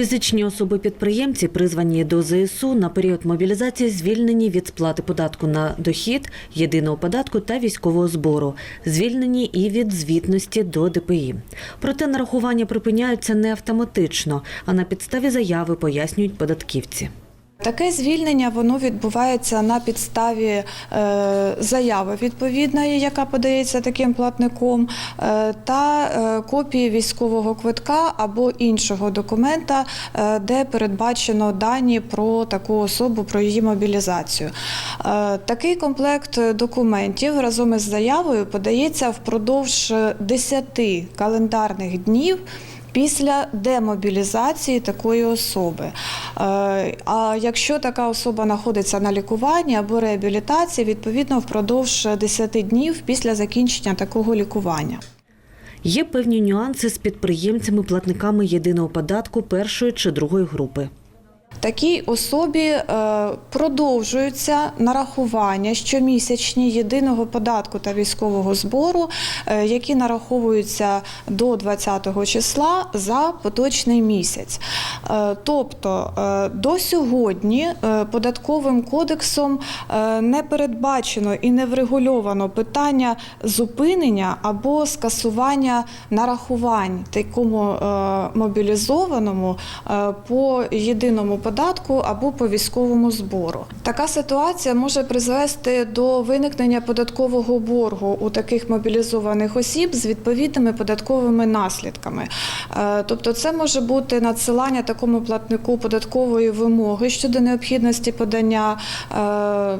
Фізичні особи-підприємці, призвані до ЗСУ на період мобілізації, звільнені від сплати податку на дохід, єдиного податку та військового збору, звільнені і від звітності до ДПІ. Проте нарахування припиняються не автоматично, а на підставі заяви пояснюють податківці. Таке звільнення воно відбувається на підставі е, заяви відповідної, яка подається таким платником, е, та е, копії військового квитка або іншого документа, де передбачено дані про таку особу, про її мобілізацію. Такий комплект документів разом із заявою подається впродовж 10 календарних днів. Після демобілізації такої особи. Е, А якщо така особа знаходиться на лікуванні або реабілітації, відповідно впродовж 10 днів після закінчення такого лікування. Є певні нюанси з підприємцями-платниками єдиного податку першої чи другої групи. Такій особі е, продовжуються нарахування щомісячні єдиного податку та військового збору, е, які нараховуються до 20 числа за поточний місяць. Е, Тобто до сьогодні податковим кодексом не передбачено і не врегульовано питання зупинення або скасування нарахувань такому мобілізованому по єдиному податку або по військовому збору. Така ситуація може призвести до виникнення податкового боргу у таких мобілізованих осіб з відповідними податковими наслідками. Е, Тобто, це може бути надсилання такому платнику податкової вимоги щодо необхідності подання е,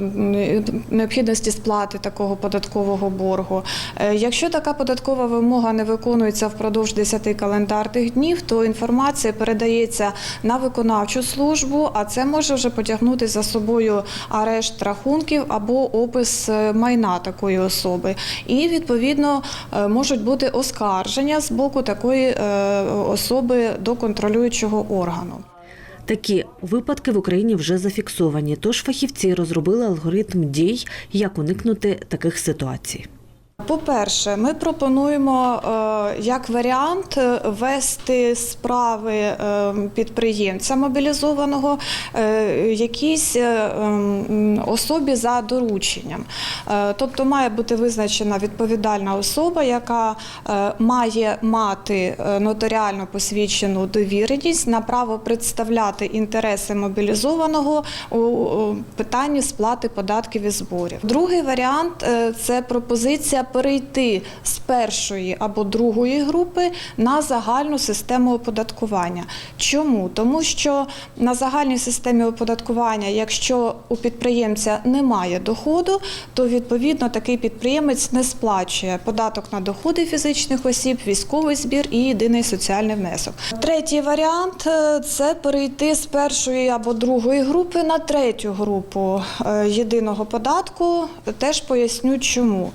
необхідності сплати такого податкового боргу. Е, Якщо така податкова вимога не виконується впродовж 10 календарних днів, то інформація передається на виконавчу службу, а це може вже потягнути за собою арешт рахунків або опис е, майна такої особи. І відповідно е, можуть бути оскарження з боку такої е, особи до контролюючого органу. Такі випадки в Україні вже зафіксовані, тож фахівці розробили алгоритм дій, як уникнути таких ситуацій. По-перше, ми пропонуємо е, як варіант е, вести справи е, підприємця мобілізованого якійсь е, особі за дорученням. Тобто має бути визначена відповідальна особа, яка має мати нотаріально посвідчену довіреність на право представляти інтереси мобілізованого у питанні сплати податків і зборів. Другий варіант це пропозиція перейти з першої або другої групи на загальну систему оподаткування. Чому? Тому що на загальній системі оподаткування, якщо у підприємця немає доходу, то відповідно такий підприємець не сплачує податок на доходи фізичних осіб, військовий збір і єдиний соціальний внесок. Третій варіант е, це перейти з першої або другої групи на третю групу е, єдиного податку. Теж поясню чому.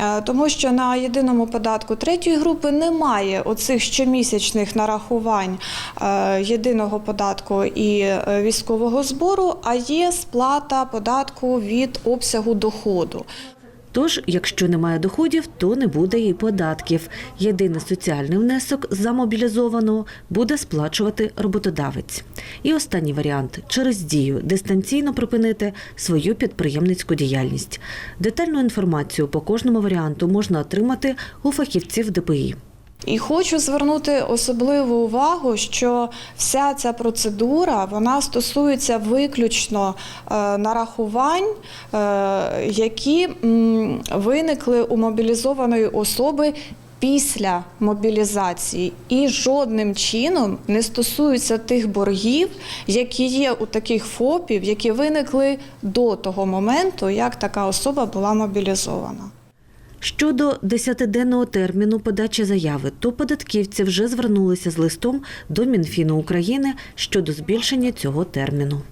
Е, Тому що на єдиному податку третьої групи немає оцих щомісячних нарахувань е, єдиного податку і е, військового збору, а є сплата податку від обсягу доходу. Тож, якщо немає доходів, то не буде і податків. Єдиний соціальний внесок за мобілізованого буде сплачувати роботодавець. І останній варіант через дію дистанційно припинити свою підприємницьку діяльність. Детальну інформацію по кожному варіанту можна отримати у фахівців ДПІ. І хочу звернути особливу увагу, що вся ця процедура вона стосується виключно е, нарахувань, е, які виникли у мобілізованої особи. Після мобілізації і жодним чином не стосуються тих боргів, які є у таких ФОПів, які виникли до того моменту, як така особа була мобілізована. Щодо 10-денного терміну подачі заяви, то податківці вже звернулися з листом до Мінфіну України щодо збільшення цього терміну.